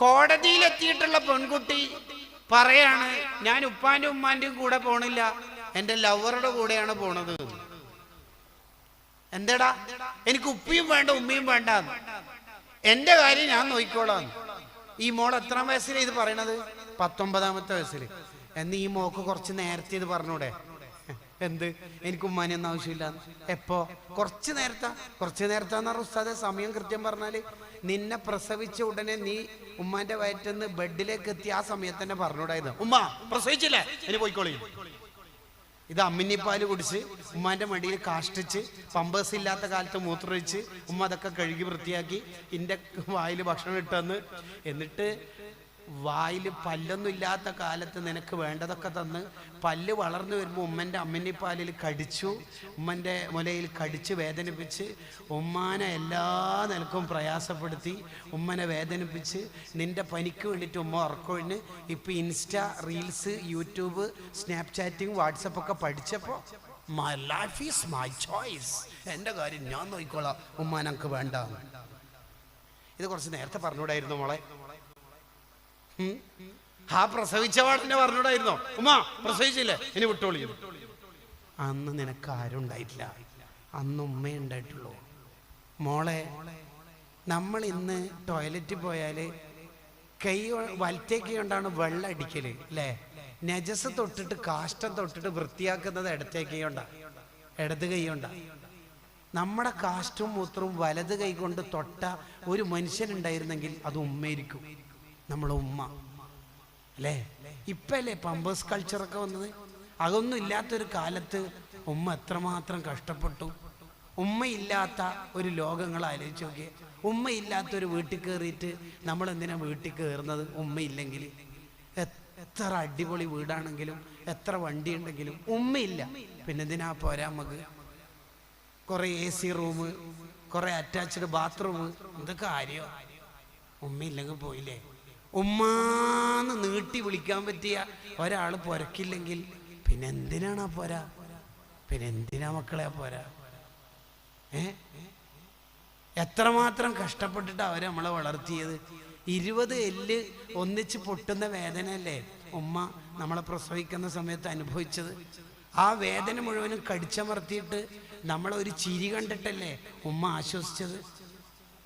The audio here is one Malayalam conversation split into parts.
കോടതിയിലെത്തിയിട്ടുള്ള പെൺകുട്ടി പറയാണ് ഞാൻ ഉപ്പാന്റെ ഉമ്മാന്റെയും കൂടെ പോണില്ല. എന്റെ ലവറുടെ കൂടെയാണ് പോണത്. എന്തേടാ? എനിക്ക് ഉപ്പിയും വേണ്ട ഉമ്മയും വേണ്ട. എന്റെ കാര്യം ഞാൻ നോക്കിക്കോളാം. ഈ മോൾ എത്ര വയസ്സിൽ ഇത് പറയണത്? പത്തൊമ്പതാമത്തെ വയസ്സിൽ എന്ന് ഈ മോക്ക് കുറച്ച് നേരത്തെ ഇത് പറഞ്ഞൂടെ? എന്ത്? എനിക്ക് ഉമ്മാനൊന്നും ആവശ്യമില്ല. എപ്പോ? കുറച്ച് നേരത്താ. കുറച്ച് നേരത്താന്ന് പറഞ്ഞ ഉസ്താദെ സമയം കൃത്യം പറഞ്ഞാൽ നിന്നെ പ്രസവിച്ച ഉടനെ നീ ഉമ്മാന്റെ വയറ്റിന്ന് ബെഡിലേക്ക് എത്തി ആ സമയത്ത് തന്നെ പറഞ്ഞൂടായിരുന്നു ഉമ്മ പ്രസവിച്ചില്ലേ? പോയിക്കോളി. ഇത് അമ്മിനിപ്പാൽ കുടിച്ച് ഉമ്മാന്റെ മടിയിൽ കാഷ്ടിച്ച് പമ്പേഴ്സ് ഇല്ലാത്ത കാലത്ത് മൂത്രമൊഴിച്ച് ഉമ്മ അതൊക്കെ കഴുകി വൃത്തിയാക്കി ഇന്റെ വായിൽ ഭക്ഷണം ഇട്ടെന്ന്. എന്നിട്ട് വായിൽ പല്ലൊന്നും ഇല്ലാത്ത കാലത്ത് നിനക്ക് വേണ്ടതൊക്കെ തന്ന് പല്ല് വളർന്നു വരുമ്പോൾ ഉമ്മന്റെ അമ്മിനിപ്പാലിൽ കടിച്ചു ഉമ്മന്റെ മുലയിൽ കടിച്ച് വേദനിപ്പിച്ച് ഉമ്മാനെ എല്ലാ നിലക്കും പ്രയാസപ്പെടുത്തി ഉമ്മനെ വേദനിപ്പിച്ച് നിന്റെ പനിക്ക് വേണ്ടിയിട്ട് ഉമ്മ ഉറക്കൊഴിഞ്ഞ് ഇപ്പം ഇൻസ്റ്റ റീൽസ് യൂട്യൂബ് സ്നാപ്ചാറ്റിങ് വാട്സപ്പൊക്കെ പഠിച്ചപ്പോൾ my life is my choice എന്റെ കാര്യം ഞാൻ നോക്കിക്കോളാം. ഉമ്മാനക്ക് വേണ്ട. ഇത് കുറച്ച് നേരത്തെ പറഞ്ഞുകൂടായിരുന്നു മോളെ? ആ പ്രസവിച്ച പാടിനെ പറഞ്ഞൂടായിരുന്നോ ഉമ്മ പ്രസവിച്ചില്ലേ? ഇനി വിട്ടോളി. അന്ന് നിനക്ക് ആരും ഉണ്ടായിട്ടില്ല. അന്ന് ഉമ്മ ഉണ്ടായിട്ടുള്ളൂ. മോളെ നമ്മൾ ഇന്ന് ടോയ്ലറ്റിൽ പോയാൽ കൈ വലത്തേക്ക് വലത്തേ കൊണ്ടാണ് വെള്ളം അടിക്കൽ അല്ലേ? നജസ് തൊട്ടിട്ട് കാഷ്ടം തൊട്ടിട്ട് വൃത്തിയാക്കുന്നത് ഇടത്തേക്ക് കൈ ഇടത് കൈ കൊണ്ടാ. നമ്മുടെ കാഷ്ടവും മൂത്രവും വലത് കൈ കൊണ്ട് തൊട്ട ഒരു മനുഷ്യനുണ്ടായിരുന്നെങ്കിൽ അത് ഉമ്മയായിരിക്കും. നമ്മളെ ഉമ്മ. അല്ലേ? ഇപ്പല്ലേ പമ്പേഴ്സ് കൾച്ചറൊക്കെ വന്നത്? അതൊന്നും ഇല്ലാത്തൊരു കാലത്ത് ഉമ്മ എത്രമാത്രം കഷ്ടപ്പെട്ടു. ഉമ്മയില്ലാത്ത ഒരു ലോകങ്ങൾ ആലോചിച്ച് നോക്കിയേ. ഉമ്മയില്ലാത്തൊരു വീട്ടിൽ കയറിയിട്ട് നമ്മൾ എന്തിനാ വീട്ടിൽ കയറുന്നത്? ഉമ്മയില്ലെങ്കിൽ. എത്ര അടിപൊളി വീടാണെങ്കിലും എത്ര വണ്ടി ഉണ്ടെങ്കിലും ഉമ്മയില്ല. പിന്നെന്തിനാ പോരാ നമുക്ക്? കുറേ എ സി റൂം കുറേ അറ്റാച്ച്ഡ് ബാത്റൂം എന്തൊക്കെ കാര്യോ. ഉമ്മയില്ലെങ്കിൽ പോയില്ലേ? ഉമ്മാന്ന് നീട്ടി വിളിക്കാൻ പറ്റിയ ഒരാൾ പുരക്കില്ലെങ്കിൽ പിന്നെ എന്തിനാണ് ആ പോരാ? പിന്നെ എന്തിനാ മക്കളെ ആ പോരാ? ഏ? എത്രമാത്രം കഷ്ടപ്പെട്ടിട്ടാണ് അവരെ നമ്മളെ വളർത്തിയത്? ഇരുപത് എല്ല് ഒന്നിച്ച് പൊട്ടുന്ന വേദന അല്ലേ ഉമ്മ നമ്മളെ പ്രസവിക്കുന്ന സമയത്ത് അനുഭവിച്ചത്? ആ വേദന മുഴുവനും കടിച്ചമർത്തിയിട്ട് നമ്മളെ ഒരു ചിരി കണ്ടിട്ടല്ലേ ഉമ്മ ആശ്വസിച്ചത്?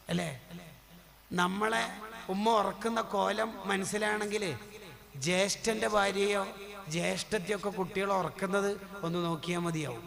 അല്ലേ? നമ്മളെ ഉമ്മ ഉറക്കുന്ന കോലം മനസ്സിലാണെങ്കിൽ ജ്യേഷ്ഠന്റെ ഭാര്യയോ ജ്യേഷ്ഠത്തെയൊക്കെ കുട്ടികൾ ഉറക്കുന്നത് ഒന്ന് നോക്കിയാൽ മതിയാവും.